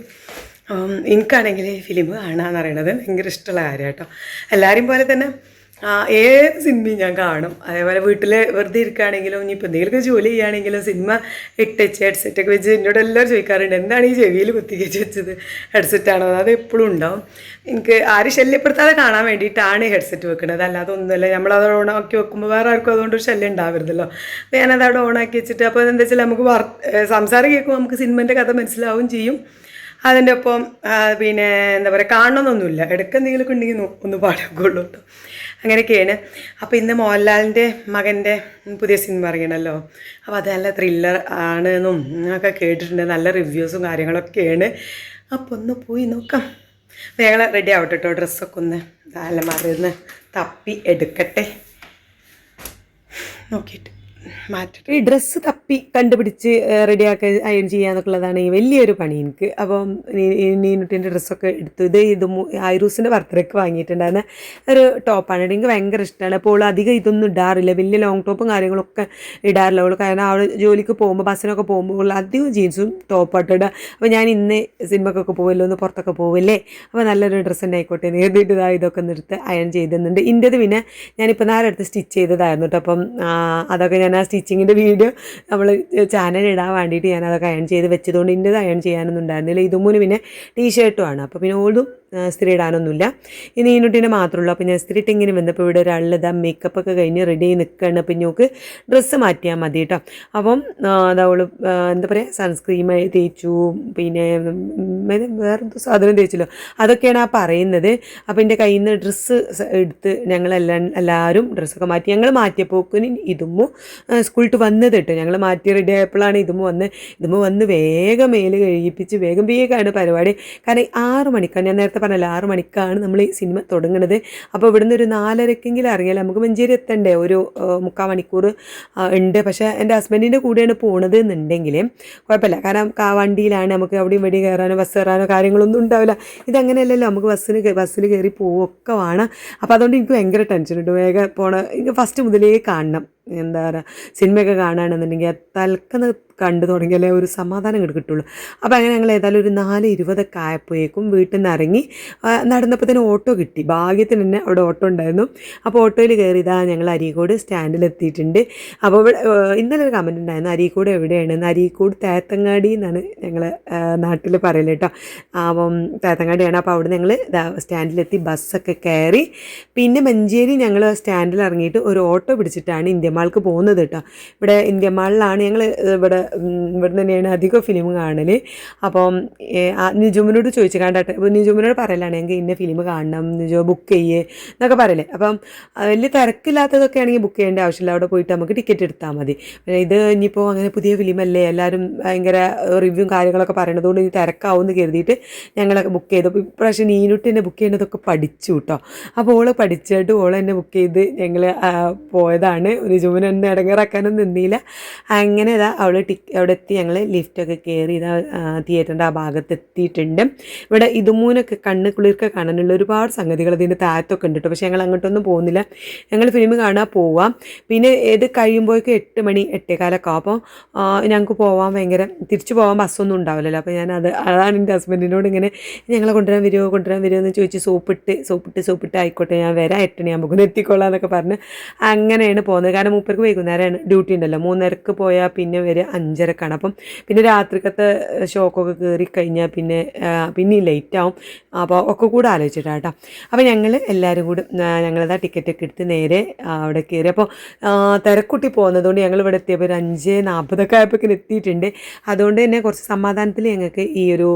എനിക്കാണെങ്കിൽ ഫിലിം കാണാമെന്ന് പറയണത് ഭയങ്കര ഇഷ്ടമുള്ള കാര്യം കേട്ടോ എല്ലാവരും പോലെ തന്നെ ഏത് സിനിമയും ഞാൻ കാണും. അതേപോലെ വീട്ടിൽ വെറുതെ ഇരിക്കുകയാണെങ്കിലും ഇനിയിപ്പോൾ എന്തെങ്കിലുമൊക്കെ ജോലി ചെയ്യുകയാണെങ്കിലും സിനിമ ഇട്ടച്ച് ഹെഡ്സെറ്റൊക്കെ വെച്ച് എന്നോട് എല്ലാവരും ചോദിക്കാറുണ്ട് എന്താണ് ഈ ചെവിയിൽ കുത്തിക്കച്ച് വെച്ചത്? ഹെഡ്സെറ്റാണോ അത് എപ്പോഴും ഉണ്ടാവും. എനിക്ക് ആര് ശല്യപ്പെടുത്താതെ കാണാൻ വേണ്ടിയിട്ടാണ് ഹെഡ്സെറ്റ് വെക്കുന്നത് അല്ലാതെ ഒന്നുമില്ല. നമ്മളത് ഓണാക്കി വെക്കുമ്പോൾ വേറെ ആർക്കും അതുകൊണ്ട് ശല്യം ഉണ്ടാവരുതല്ലോ. അപ്പോൾ ഞാനത് അവിടെ ഓണാക്കി വെച്ചിട്ട് അപ്പോൾ എന്താ വെച്ചാൽ നമുക്ക് വർ സംസാരം കേൾക്കുമ്പോൾ നമുക്ക് സിനിമേന്റെ കഥ മനസ്സിലാവും ചെയ്യും. അതിന്റെ ഒപ്പം പിന്നെ എന്താ പറയുക കാണണമെന്നൊന്നുമില്ല ഇടയ്ക്ക് എന്തെങ്കിലുമൊക്കെ ഉണ്ടെങ്കിൽ ഒന്ന് പാടൊക്കെയുള്ളൂ കേട്ടോ. അങ്ങനെയൊക്കെയാണ്. അപ്പോൾ ഇന്ന് മോഹൻലാലിന്റെ മകന്റെ പുതിയ സിനിമ ഇറങ്ങണല്ലോ അപ്പോൾ അത് നല്ല ത്രില്ലർ ആണെന്നും ഒക്കെ കേട്ടിട്ടുണ്ട്. നല്ല റിവ്യൂസും കാര്യങ്ങളൊക്കെയാണ്. അപ്പോൾ ഒന്ന് പോയി നോക്കാം. ഞങ്ങൾ റെഡി ആവട്ടെ കേട്ടോ ഡ്രസ്സൊക്കെ ഒന്ന് അലമാറിന്ന് തപ്പി എടുക്കട്ടെ. നോക്കിയിട്ട്. മാറ്റട്ടെ. ഈ ഡ്രസ്സ് തപ്പി കണ്ടുപിടിച്ച് റെഡിയാക്കി അയൺ ചെയ്യുക എന്നുള്ളതാണ് ഈ വലിയൊരു പണി എനിക്ക്. അപ്പം നീനുട്ടിന്റെ ഡ്രസ്സൊക്കെ എടുത്തു. ഇത് ഇത് ഐറൂസിന്റെ ബർത്ത്ഡേക്ക് വാങ്ങിയിട്ടുണ്ടായിരുന്ന. ഒരു ടോപ്പാണ് എനിക്ക് ഭയങ്കര ഇഷ്ടമാണ് അപ്പോൾ അധികം ഇതൊന്നും ഇടാറില്ല. വലിയ ലോങ് ടോപ്പും കാര്യങ്ങളൊക്കെ ഇടാറില്ല. അവൾ കാരണം അവൾ ജോലിക്ക് പോകുമ്പോൾ ബസ്സിനൊക്കെ പോകുമ്പോൾ അധികം ജീൻസും ടോപ്പായിട്ട് ഇടുക അപ്പോൾ ഞാൻ ഇന്ന് സിനിമക്കൊക്കെ പോകുമല്ലോ ഒന്ന് പുറത്തൊക്കെ പോവില്ലേ? അപ്പോൾ നല്ലൊരു ഡ്രസ്സ് തന്നെ ആയിക്കോട്ടെ നേരിട്ട് ഇതാ ഇതൊക്കെ നിർത്ത് അയൺ ചെയ്തുന്നുണ്ട് ഇന്റെത് പിന്നെ ഞാനിപ്പോൾ നേരെ എടുത്ത് സ്റ്റിച്ച് ചെയ്തതായിരുന്നു കേട്ടോ അപ്പം അതൊക്കെ ഞാൻ ആ സ്റ്റിച്ചിങ്ങിന്റെ വീഡിയോ നമ്മൾ ചാനൽ ഇടാൻ വേണ്ടിയിട്ട് ഞാനതൊക്കെ അയൺ ചെയ്ത് വെച്ചതുകൊണ്ട് ഇന്റെത് അയൺ ചെയ്യാനൊന്നും ഉണ്ടായിരുന്നില്ല. ഇതുമൂന്ന് പിന്നെ ടീഷർട്ടുമാണ് അപ്പോൾ പിന്നെ ഓൾതും സ്ത്രീ ഇടാനൊന്നുമില്ല. ഇനി ഈനുട്ടീനെ മാത്രമുള്ളൂ അപ്പോൾ ഞാൻ സ്ത്രീ ഇങ്ങനെ വന്നപ്പോൾ ഇവിടെ ഒരാളിലത് ഇതാ മേക്കപ്പ് ഒക്കെ കഴിഞ്ഞ് റെഡി നിൽക്കുകയാണ് അപ്പം ഞോക്ക് ഡ്രസ്സ് മാറ്റിയാൽ മതി കേട്ടോ അപ്പം അതവൾ എന്താ പറയുക സൺസ്ക്രീം തേച്ചു. പിന്നെ വേറെ എന്തോ സാധനം തേച്ചല്ലോ. അതൊക്കെയാണ് ആ പറയുന്നത്. അപ്പോൾ എന്റെ കയ്യിൽ നിന്ന് ഡ്രസ്സ് എടുത്ത് ഞങ്ങളെല്ലാം എല്ലാവരും ഡ്രസ്സൊക്കെ മാറ്റി. ഞങ്ങൾ മാറ്റിയപ്പോക്കിന് ഇതുമ്മു സ്കൂളിട്ട് വന്നത് കേട്ടോ ഞങ്ങൾ മാറ്റി റെഡി ആയപ്പോഴാണ് ഇതുമ്മു വന്ന് ഇതുമ്പോൾ വന്ന് വേഗം മേൽ കഴിപ്പിച്ച് വേഗം വേഗമാണ് പരിപാടി. കാരണം ആറ് മണിക്കാണ് ഞാൻ നേരത്തെ പറഞ്ഞല്ലോ ആറ് മണിക്കാണ് നമ്മൾ ഈ സിനിമ തുടങ്ങുന്നത് അപ്പോൾ ഇവിടുന്ന് ഒരു നാലരക്കെങ്കിലും അറിയാലോ നമുക്ക് മഞ്ചേരി എത്തണ്ടേ? ഒരു മുക്കാൽ മണിക്കൂർ ഉണ്ട്. പക്ഷേ എന്റെ ഹസ്ബൻഡിന്റെ കൂടെയാണ് പോണത് എന്നുണ്ടെങ്കിൽ കുഴപ്പമില്ല. കാരണം വണ്ടിയിലാണ് നമുക്ക് അവിടെയും ഇവിടെയും കയറാനോ ബസ് കയറാനോ കാര്യങ്ങളൊന്നും ഉണ്ടാവില്ല. ഇതങ്ങനെയല്ലല്ലോ നമുക്ക് ബസ്സിന് ബസ്സിൽ കയറി പോവുകയൊക്കെ വേണം. അപ്പോൾ അതുകൊണ്ട് എനിക്ക് ഭയങ്കര ടെൻഷൻ ഉണ്ട് വേഗം പോണ ഫസ്റ്റ് മുതലേ കാണണം. എന്താ പറയുക സിനിമയൊക്കെ കാണുകയാണെന്നുണ്ടെങ്കിൽ തൽക്കുന്ന കണ്ടു തുടങ്ങിയാലേ ഒരു സമാധാനം കിട്ടുള്ളൂ. അപ്പോൾ അങ്ങനെ ഞങ്ങൾ ഏതായാലും ഒരു നാല് ഇരുപതൊക്കെ ആയപ്പോഴേക്കും വീട്ടിൽ നിന്ന് ഇറങ്ങി നടന്നപ്പോൾ തന്നെ ഓട്ടോ കിട്ടി. ഭാഗ്യത്തിന് തന്നെ അവിടെ ഓട്ടോ ഉണ്ടായിരുന്നു. അപ്പോൾ ഓട്ടോയിൽ കയറി ഇതാ ഞങ്ങൾ അരീക്കോട് സ്റ്റാൻഡിൽ എത്തിയിട്ടുണ്ട്. അപ്പോൾ ഇവിടെ ഇന്നലെ ഒരു കമന്റ് ഉണ്ടായിരുന്നു. അരീക്കോട് എവിടെയാണ്? അരീക്കോട് തേത്തങ്ങാടി എന്നാണ് ഞങ്ങൾ നാട്ടിൽ പറയൽ കേട്ടോ. അപ്പം തേത്തങ്ങാടിയാണ്. അപ്പോൾ അവിടെ ഞങ്ങൾ സ്റ്റാൻഡിലെത്തി ബസ്സൊക്കെ കയറി. പിന്നെ മഞ്ചേരി ഞങ്ങൾ സ്റ്റാൻഡിൽ ഇറങ്ങിയിട്ട് ഒരു ഓട്ടോ പിടിച്ചിട്ടാണ് ഇന്ത്യ മാൾക്ക് പോകുന്നത് കേട്ടോ. ഇവിടെ ഇന്ത്യ മാളിലാണ് ഞങ്ങൾ ഇവിടെ ഇവിടെ തന്നെയാണ് അധികം ഫിലിം കാണൽ അപ്പം നിജുമനോട് ചോദിച്ചു കണ്ടട്ടെ നിജുമിനോട് പറയലാണ് ഞങ്ങൾക്ക് ഇന്ന ഫിലിം കാണണം നിജോ ബുക്ക് ചെയ്യേ എന്നൊക്കെ പറയലേ. അപ്പം വലിയ തിരക്കില്ലാത്തതൊക്കെ ആണെങ്കിൽ ബുക്ക് ചെയ്യേണ്ട ആവശ്യമില്ല. അവിടെ പോയിട്ട് നമുക്ക് ടിക്കറ്റ് എടുത്താൽ മതി. ഇത് ഇനിയിപ്പോൾ അങ്ങനെ പുതിയ ഫിലിമല്ലേ എല്ലാവരും ഭയങ്കര റിവ്യൂ കാര്യങ്ങളൊക്കെ പറയണതുകൊണ്ട് ഇനി തിരക്കാവും എന്ന് കരുതിയിട്ട് ഞങ്ങളൊക്കെ ബുക്ക് ചെയ്തു. അപ്പോൾ ഇപ്രാവശ്യം നീനുട്ട് എന്നെ ബുക്ക് ചെയ്യേണ്ടതൊക്കെ പഠിച്ചു കേട്ടോ. അപ്പോൾ ഓൾ പഠിച്ചിട്ട് ഓൾ എന്നെ ബുക്ക് ചെയ്ത് ഞങ്ങൾ പോയതാണ് നിജുമിന് എന്നെ ഇടങ്ങേറാക്കാനും നിന്നില്ല. അങ്ങനെ ഇതാ അവൾ ടി അവിടെ എത്തി. ഞങ്ങൾ ലിഫ്റ്റൊക്കെ കയറി ഇതാ തിയേറ്ററിന്റെ ആ ഭാഗത്ത് എത്തിയിട്ടുണ്ട്. ഇവിടെ ഇതുമൂനൊക്കെ കണ്ണ് കുളിർക്കെ കാണാനുള്ള ഒരുപാട് സംഗതികൾ ഇതിന്റെ താഴത്തൊക്കെ ഉണ്ട് കേട്ടോ പക്ഷേ ഞങ്ങൾ അങ്ങോട്ടൊന്നും പോകുന്നില്ല. ഞങ്ങൾ ഫിലിം കാണാൻ പോവാം. പിന്നെ ഏത് കഴിയുമ്പോഴേക്കും എട്ട് മണി എട്ടേകാലൊക്കെ അപ്പോൾ ഞങ്ങൾക്ക് പോവാൻ ഭയങ്കര തിരിച്ചു പോകാൻ ബസ്സൊന്നും ഉണ്ടാവില്ലല്ലോ. അപ്പോൾ ഞാനത് അത് അതാണ് എന്റെ ഹസ്ബൻഡിനോട് ഇങ്ങനെ ഞങ്ങളെ കൊണ്ടുവരാൻ വരുമോ കൊണ്ടുവരാൻ വരുമോ എന്ന് ചോദിച്ച് സോപ്പിട്ട് സോപ്പിട്ട് സോപ്പിട്ട് ആയിക്കോട്ടെ ഞാൻ വരാം. എട്ടണി ആകുമ്പോൾ എത്തിക്കൊള്ളാം എന്നൊക്കെ പറഞ്ഞ് അങ്ങനെയാണ് പോകുന്നത്. കാരണം മൂപ്പർക്ക് വൈകുന്നേരമാണ് ഡ്യൂട്ടി ഉണ്ടല്ലോ. മൂന്നരക്ക് പോയാൽ പിന്നെ വരെ അഞ്ചരക്കാണ്. അപ്പം പിന്നെ രാത്രിക്കത്തെ ഷോക്കൊക്കെ കയറി കഴിഞ്ഞാൽ പിന്നെ പിന്നെ ലേറ്റ് ആവും. അപ്പോൾ ഒക്കെ കൂടെ ആലോചിച്ചിട്ടാണ് കേട്ടോ. അപ്പോൾ ഞങ്ങൾ എല്ലാവരും കൂടി ഞങ്ങളതാ ടിക്കറ്റൊക്കെ എടുത്ത് നേരെ അവിടെ കയറി അപ്പോൾ തിരക്കുട്ടി പോകുന്നതുകൊണ്ട് ഞങ്ങൾ ഇവിടെ എത്തിയപ്പോൾ ഒരു അഞ്ച് നാൽപ്പതൊക്കെ ആയപ്പോഴേക്കും എത്തിയിട്ടുണ്ട്. അതുകൊണ്ട് തന്നെ കുറച്ച് സമാധാനത്തിൽ ഞങ്ങൾക്ക് ഈ ഒരു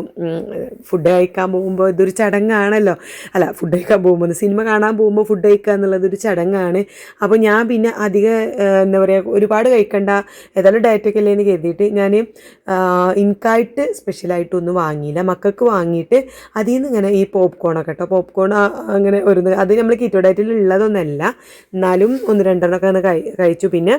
ഫുഡ് കഴിക്കാൻ പോകുമ്പോൾ ഇതൊരു ചടങ്ങാണല്ലോ. അല്ല ഫുഡ് കഴിക്കാൻ പോകുമ്പോൾ സിനിമ കാണാൻ പോകുമ്പോൾ ഫുഡ് കഴിക്കുക എന്നുള്ളത് ഒരു ചടങ്ങാണ്. അപ്പോൾ ഞാൻ പിന്നെ അധികം എന്താ പറയുക ഒരുപാട് കഴിക്കണ്ട ഏതായാലും ഡയറ്റൊക്കെ അല്ലേ എന്ന് കരുതിയിട്ട് ഞാൻ ഇൻകായിട്ട് സ്പെഷ്യലായിട്ട് ഒന്നും വാങ്ങിയില്ല. മക്കൾക്ക് വാങ്ങിയിട്ട് അതിൽ നിന്ന് ഇങ്ങനെ ഈ പോപ്കോണൊക്കെ കേട്ടോ പോപ്കോൺ അങ്ങനെ ഒരു അത് നമ്മൾ കീറ്റോ ഡയറ്റിൽ ഉള്ളതൊന്നല്ല എന്നാലും ഒന്ന് രണ്ടെണ്ണമൊക്കെ ഒന്ന് കഴി കഴിച്ചു. പിന്നെ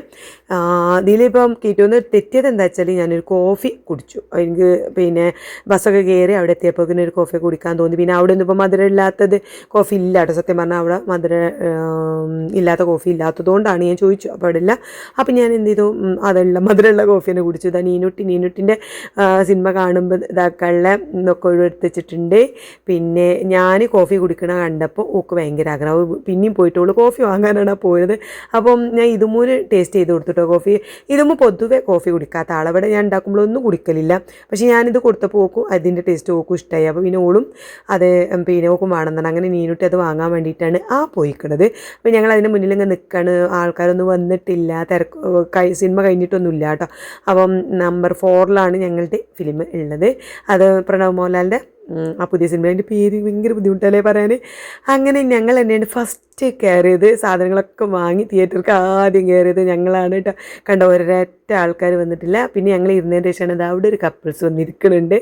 ഇതിലിപ്പം കീറ്റോന്ന് തെറ്റിയത് എന്താ വെച്ചാൽ ഞാനൊരു കോഫി കുടിച്ചു. എനിക്ക് പിന്നെ ബസ്സൊക്കെ കയറി അവിടെ എത്തിയപ്പോൾ പിന്നെ ഒരു കോഫി കുടിക്കാൻ തോന്നി. പിന്നെ അവിടെ ഒന്നും ഇപ്പോൾ മധുരം ഇല്ലാത്തത് കോഫി ഇല്ല കേട്ടോ സത്യം പറഞ്ഞാൽ അവിടെ മധുര ഇല്ലാത്ത കോഫി ഇല്ലാത്തതുകൊണ്ടാണ് ഞാൻ ചോദിച്ചു അവിടെ അപ്പം ഞാൻ എന്ത് ചെയ്തു അതെല്ലാം മധുരമുള്ള കോഫി തന്നെ കുടിച്ചു. ഇതാ നീനുട്ടി നീനുട്ടിന്റെ സിനിമ കാണുമ്പോൾ ഇതാക്കളിലെ ഒക്കെ ഒഴിവെടുത്തിട്ടുണ്ട് പിന്നെ ഞാൻ കോഫി കുടിക്കണ കണ്ടപ്പോൾ ഓക്ക് ഭയങ്കര ആഗ്രഹം. പിന്നെയും പോയിട്ടുള്ളൂ. കോഫി വാങ്ങാനാണ് പോയത്. അപ്പം ഞാൻ ഇതുമൂൽ ടേസ്റ്റ് ചെയ്ത് കൊടുത്തിട്ടോ കോഫി. ഇതുമ്പോൾ പൊതുവെ കോഫി കുടിക്കാത്ത ആളവിടെ ഞാൻ ഉണ്ടാക്കുമ്പോഴൊന്നും കുടിക്കലില്ല. പക്ഷേ ഞാനിത് കൊടുത്തപ്പോൾ ഓക്കും അതിന്റെ ടേസ്റ്റ് ഓക്കും ഇഷ്ടമായി അപ്പോൾ പിന്നെ ഓളും അത് പിന്നെ ഓക്കും വേണമെന്നാണ് അങ്ങനെ നീനുട്ടി അത് വാങ്ങാൻ വേണ്ടിയിട്ടാണ് ആ പോയിക്കണത്. അപ്പോൾ ഞങ്ങൾ അതിന്റെ മുന്നിൽ ഇങ്ങനെ ആൾക്കാരൊന്നും വന്നിട്ടില്ല. തിരക്ക് കൈ സിനിമ കഴിഞ്ഞിട്ടൊന്നുമില്ല കേട്ടോ. അപ്പം നമ്പർ ഫോറിലാണ് ഞങ്ങളുടെ ഫിലിം ഉള്ളത്. അത് പ്രണവ് മോഹൻലാലിന്റെ ആ പുതിയ സിനിമ അതിന്റെ പേര് ഭയങ്കര ബുദ്ധിമുട്ടല്ലേ പറയാൻ? അങ്ങനെ ഞങ്ങൾ തന്നെയാണ് ഫസ്റ്റ് കയറിയത്. സാധനങ്ങളൊക്കെ വാങ്ങി തിയേറ്റർക്ക് ആദ്യം കയറിയത് ഞങ്ങളാണ് കേട്ടോ. കണ്ട ഒരൊറ്റ ആൾക്കാർ വന്നിട്ടില്ല. പിന്നെ ഞങ്ങൾ ഇരുന്നതിന് ശേഷമാണ് അത് അവിടെ ഒരു കപ്പിൾസ് വന്നിരിക്കുന്നുണ്ട്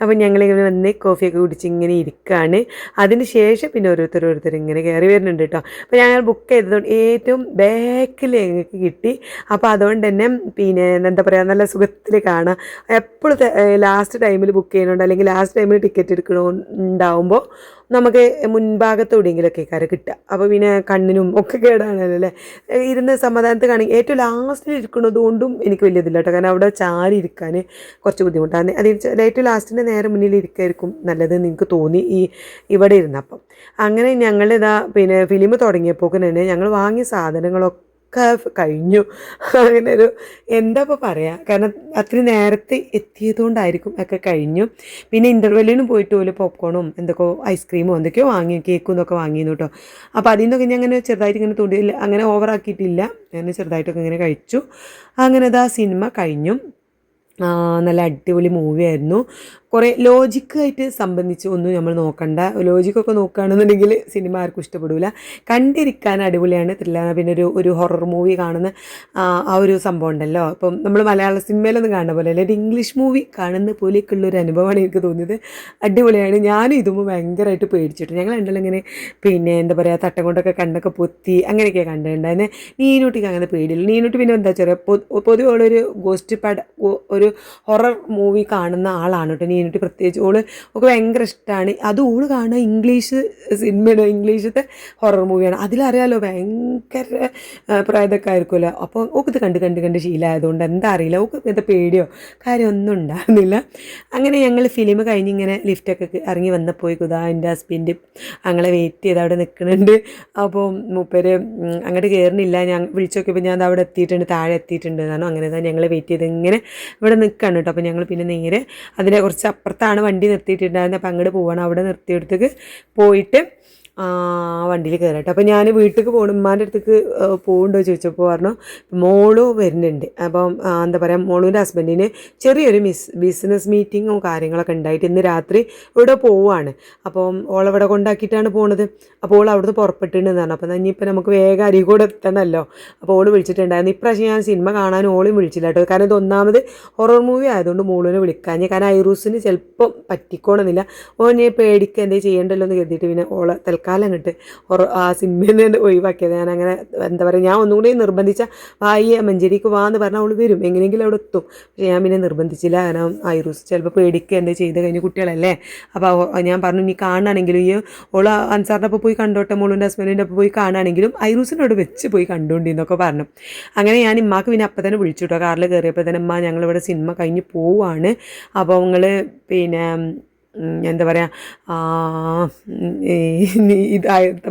അപ്പം ഞങ്ങളിങ്ങനെ വന്ന് കോഫിയൊക്കെ കുടിച്ച് ഇങ്ങനെ ഇരിക്കുകയാണ് അതിന് ശേഷം പിന്നെ ഓരോരുത്തർ ഓരോരുത്തർ ഇങ്ങനെ കയറി വരുന്നുണ്ട് കേട്ടോ. അപ്പോൾ ഞങ്ങൾ ബുക്ക് ചെയ്തതുകൊണ്ട് ഏറ്റവും ബാക്കിൽ ഞങ്ങൾക്ക് കിട്ടി. അപ്പോൾ അതുകൊണ്ട് തന്നെ പിന്നെ എന്താ പറയുക നല്ല സുഖത്തിൽ കാണാം. എപ്പോഴും ലാസ്റ്റ് ടൈമിൽ ബുക്ക് ചെയ്യുന്നുണ്ട് അല്ലെങ്കിൽ ലാസ്റ്റ് ടൈമിൽ ടിക്കറ്റ് എടുക്കണോ ഉണ്ടാവുമ്പോൾ നമുക്ക് മുൻഭാഗത്തോടെയെങ്കിലൊക്കെ കര കിട്ടുക. അപ്പോൾ പിന്നെ കണ്ണിനും ഒക്കെ കേടാണല്ലോ അല്ലേ? ഇരുന്ന് സമാധാനത്തിൽ കാണി ഏറ്റവും ലാസ്റ്റിൽ ഇരിക്കുന്നത് കൊണ്ടും എനിക്ക് വലിയതില്ല കേട്ടോ. കാരണം അവിടെ ചാരി ഇരിക്കാൻ കുറച്ച് ബുദ്ധിമുട്ടാണ്. അത് ഏറ്റവും ലാസ്റ്റിന്റെ നേരെ മുന്നിൽ ഇരിക്കായിരിക്കും നല്ലത് നിങ്ങൾക്ക് തോന്നി ഈ ഇവിടെ ഇരുന്നപ്പം. അങ്ങനെ ഞങ്ങളിതാ പിന്നെ ഫിലിം തുടങ്ങിയപ്പോൾ തന്നെ ഞങ്ങൾ വാങ്ങിയ സാധനങ്ങളൊക്കെ ഒക്കെ കഴിഞ്ഞു. അങ്ങനെ ഒരു എന്താ ഇപ്പോൾ പറയുക കാരണം അത്രയും നേരത്തെ എത്തിയതുകൊണ്ടായിരിക്കും ഒക്കെ കഴിഞ്ഞു. പിന്നെ ഇന്റർവെല്ലിന് പോയിട്ട് പോലും പോപ്കോണും എന്തൊക്കെയോ ഐസ്ക്രീമോ എന്തൊക്കെയോ വാങ്ങി കേക്കും എന്നൊക്കെ വാങ്ങിയിരുന്നു കേട്ടോ അപ്പോൾ അതിൽ നിന്നൊക്കെ ഞാൻ അങ്ങനെ ചെറുതായിട്ട് ഇങ്ങനെ തൊടിയില്ല അങ്ങനെ ഓവറാക്കിയിട്ടില്ല ഞാൻ ചെറുതായിട്ടൊക്കെ ഇങ്ങനെ കഴിച്ചു. അങ്ങനെ അത് ആ സിനിമ കഴിഞ്ഞു. നല്ല അടിപൊളി മൂവിയായിരുന്നു കുറേ ലോജിക്കായിട്ട് സംബന്ധിച്ച് ഒന്നും നമ്മൾ നോക്കണ്ട. ലോജിക്കൊക്കെ നോക്കുകയാണെന്നുണ്ടെങ്കിൽ സിനിമ ആർക്കും ഇഷ്ടപ്പെടില്ല കണ്ടിരിക്കാൻ അടിപൊളിയാണ്. ത്രില്ലാണ് പിന്നെ ഒരു ഒരു ഹൊറർ മൂവി കാണുന്ന ആ, ഒരു സംഭവം ഉണ്ടല്ലോ. അപ്പം നമ്മൾ മലയാള സിനിമയിലൊന്നും കാണുന്ന പോലെ അല്ല. ഒരു ഇംഗ്ലീഷ് മൂവി കാണുന്ന പോലെയൊക്കെയുള്ള ഒരു അനുഭവമാണ് എനിക്ക് തോന്നിയത്. അടിപൊളിയാണ്. ഞാനും ഇതുമ്പോൾ ഭയങ്കരമായിട്ട് പേടിച്ചിട്ട് ഞങ്ങൾ ഉണ്ടല്ലോ ഇങ്ങനെ പിന്നെ എന്താ പറയുക തട്ടം കൊണ്ടൊക്കെ കണ്ണൊക്കെ പൊത്തി അങ്ങനെയൊക്കെ കണ്ടിട്ടുണ്ടായിരുന്നെ. നീനൂട്ടിക്ക് അങ്ങനെ പേടിയില്ല. നീനൂട്ടി പിന്നെ എന്താ വെച്ചാൽ പൊതുവെ ഉള്ളൊരു ഗോസ്റ്റ് പട ഒ- ഒരു ഹൊറർ മൂവി കാണുന്ന ആളാണ് കേട്ടോ നീനൂട്ടി പ്രത്യേകിച്ച് ഓൾ ഒക്കെ ഭയങ്കര ഇഷ്ടമാണ് അത് ഓൾ കാണുക ഇംഗ്ലീഷ് സിനിമയാണ് ഇംഗ്ലീഷത്തെ ഹൊറർ മൂവിയാണ് അതിലറിയാലോ ഭയങ്കര പ്രായതൊക്കെ ആയിരിക്കുമല്ലോ അപ്പോൾ ഓക്ക് ഇത് കണ്ട് കണ്ട് കണ്ട് ശീലമായതുകൊണ്ട് എന്താ അറിയില്ല. ഓക്ക് ഇങ്ങനത്തെ പേടിയോ കാര്യമൊന്നും ഉണ്ടായിരുന്നില്ല അങ്ങനെ ഞങ്ങൾ ഫിലിം കഴിഞ്ഞ് ഇങ്ങനെ ലിഫ്റ്റൊക്കെ ഇറങ്ങി വന്നപ്പോൾ കുതാ എന്റെ ഹസ്ബൻഡ് ഞങ്ങളെ വെയിറ്റ് ചെയ്ത് അവിടെ നിൽക്കുന്നുണ്ട് അപ്പോൾ മൂപ്പര് അങ്ങോട്ട് കയറുന്നില്ല ഞാൻ വിളിച്ചു നോക്കിയപ്പോൾ ഞാൻ അവിടെ എത്തിയിട്ടുണ്ട് താഴെ എത്തിയിട്ടുണ്ട്. എന്നാണ് അങ്ങനെ തന്നെ ഞങ്ങൾ വെയിറ്റ് ചെയ്ത് ഇങ്ങനെ ഇവിടെ നിൽക്കുകയാണ് കേട്ടോ അപ്പോൾ ഞങ്ങൾ പിന്നെ നേരെ അതിനെ കുറച്ച് അപ്പുറത്താണ് വണ്ടി നിർത്തിയിട്ടുണ്ടായിരുന്നത് അപ്പോൾ അങ്ങോട്ട് പോവാണ്. അവിടെ നിർത്തിയെടുത്തേക്ക് പോയിട്ട് വണ്ടിയിൽ കയറട്ടെ അപ്പോൾ ഞാൻ വീട്ടിലേക്ക് പോകണം ഉമ്മാന്റെ അടുത്തേക്ക് പോകുന്നുണ്ടോ ചോദിച്ചപ്പോൾ പറഞ്ഞു മോൾ വരുന്നുണ്ട്. അപ്പം എന്താ പറയുക മോളുവിന്റെ ഹസ്ബൻഡിന് ചെറിയൊരു മിസ് ബിസിനസ് മീറ്റിങ്ങും കാര്യങ്ങളൊക്കെ ഉണ്ടായിട്ട് ഇന്ന് രാത്രി ഇവിടെ പോവുകയാണ് അപ്പം ഓളവിടെ കൊണ്ടാക്കിയിട്ടാണ് പോണത്. അപ്പോൾ ഓൾ അവിടുന്ന് പുറപ്പെട്ടിട്ടുണ്ടെന്ന് പറഞ്ഞു. അപ്പം ഇനിയിപ്പോൾ നമുക്ക് വേഗം അരികൂടെ എത്തണമല്ലോ അപ്പോൾ ഓൾ വിളിച്ചിട്ടുണ്ടായിരുന്നു. ഇപ്രാവശ്യം ഞാൻ സിനിമ കാണാൻ ഓളും വിളിച്ചില്ല കേട്ടോ. കാരണം ഇത് ഒന്നാമത് ഹൊറർ മൂവി ആയതുകൊണ്ട് മോളിനെ വിളിക്കാൻ. കാരണം ഐറൂസിന് ചിലപ്പം പറ്റിക്കോണമെന്നില്ല ഓനെ പേടിക്കുക എന്തേ ചെയ്യണ്ടല്ലോ എന്ന് കരുതിയിട്ട് പിന്നെ ഓളെ തൽക്കാലം അങ്ങോട്ട് കിട്ട് ആ സിനിമയിൽ നിന്ന് ഒഴിവാക്കിയത്. ഞാൻ അങ്ങനെ എന്താ പറയുക ഞാൻ ഒന്നും കൂടി നിർബന്ധിച്ച വായി മഞ്ചേരിക്ക് വാ എന്ന് പറഞ്ഞാൽ അവൾ വരും. എങ്ങനെയെങ്കിലും അവിടെ എത്തും. പക്ഷേ ഞാൻ പിന്നെ നിർബന്ധിച്ചില്ല. കാരണം ഐറൂസ് ചിലപ്പോൾ പേടിക്കുക എന്താ ചെയ്ത് കഴിഞ്ഞ കുട്ടികളല്ലേ? അപ്പോൾ ഞാൻ പറഞ്ഞു നീ കാണുകയാണെങ്കിലും ഈ ഓൾ അൻസാറിന്റെ ഒപ്പം പോയി കണ്ടോട്ടെ മോളിന്റെ ഹസ്ബൻഡിന്റെ ഒപ്പം പോയി കാണുകയാണെങ്കിലും ഐറൂസിനോട് വെച്ച് പോയി കണ്ടുകൊണ്ട് എന്നൊക്കെ പറഞ്ഞു. അങ്ങനെ ഞാൻ ഇമ്മാക്ക് പിന്നെ അപ്പം തന്നെ വിളിച്ചു കേട്ടോ കാറിൽ കയറിയപ്പോൾ തന്നെ അമ്മ ഞങ്ങളിവിടെ സിനിമ കഴിഞ്ഞ് പോവുകയാണ് അപ്പോൾ നിങ്ങൾ പിന്നെ എന്താ പറയുക ആ, ഉം, ഈ നീ- ഇത്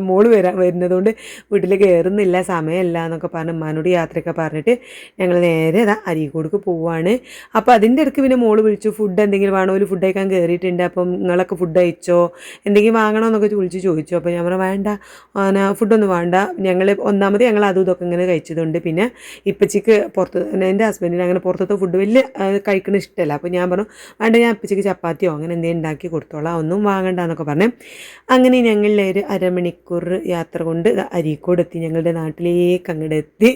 മോൾ വരാൻ വരുന്നതുകൊണ്ട് വീട്ടിൽ കയറുന്നില്ല സമയമല്ല എന്നൊക്കെ പറഞ്ഞ് ഉമ്മാനോട് യാത്രയൊക്കെ പറഞ്ഞിട്ട് ഞങ്ങൾ നേരെ ഇതാ അരീക്കോടുക്ക് പോവാണ്. അപ്പോൾ അതിന്റെ ഇടയ്ക്ക് പിന്നെ മോൾ വിളിച്ചു ഫുഡ് എന്തെങ്കിലും വേണോ? ഒരു ഫുഡ് കഴിക്കാൻ കയറിയിട്ടുണ്ട് അപ്പം നിങ്ങളൊക്കെ ഫുഡ് കഴിച്ചോ? എന്തെങ്കിലും വാങ്ങണോ? എന്നൊക്കെ വിളിച്ച് ചോദിച്ചു. അപ്പോൾ ഞാൻ പറഞ്ഞു വേണ്ട. ഫുഡൊന്നും വേണ്ട. ഞങ്ങൾ ഒന്നാമത് ഞങ്ങൾ അതും ഇതൊക്കെ ഇങ്ങനെ കഴിച്ചതുകൊണ്ട് പിന്നെ ഇപ്പച്ചിക്ക് പുറത്ത് എന്റെ ഹസ്ബൻഡിന് അങ്ങനെ പുറത്തത്തെ ഫുഡ് വലിയ കഴിക്കണ ഇഷ്ടമല്ല. അപ്പോൾ ഞാൻ പറഞ്ഞു വേണ്ട ഞാൻ ഇപ്പച്ചിക്ക് ചപ്പാത്തിയോ അങ്ങനെ എന്തെങ്കിലും ഉണ്ടാക്കി കൊടുത്തോളാം. ഒന്നും വാങ്ങണ്ട എന്നൊക്കെ പറഞ്ഞു അങ്ങനെ ഞങ്ങളിലെ ഒരു അരമണിക്കൂർ യാത്ര കൊണ്ട് ദാ അരീക്കോട് എത്തി ഞങ്ങളുടെ നാട്ടിലേക്ക് അങ്ങോട്ട് എത്തി.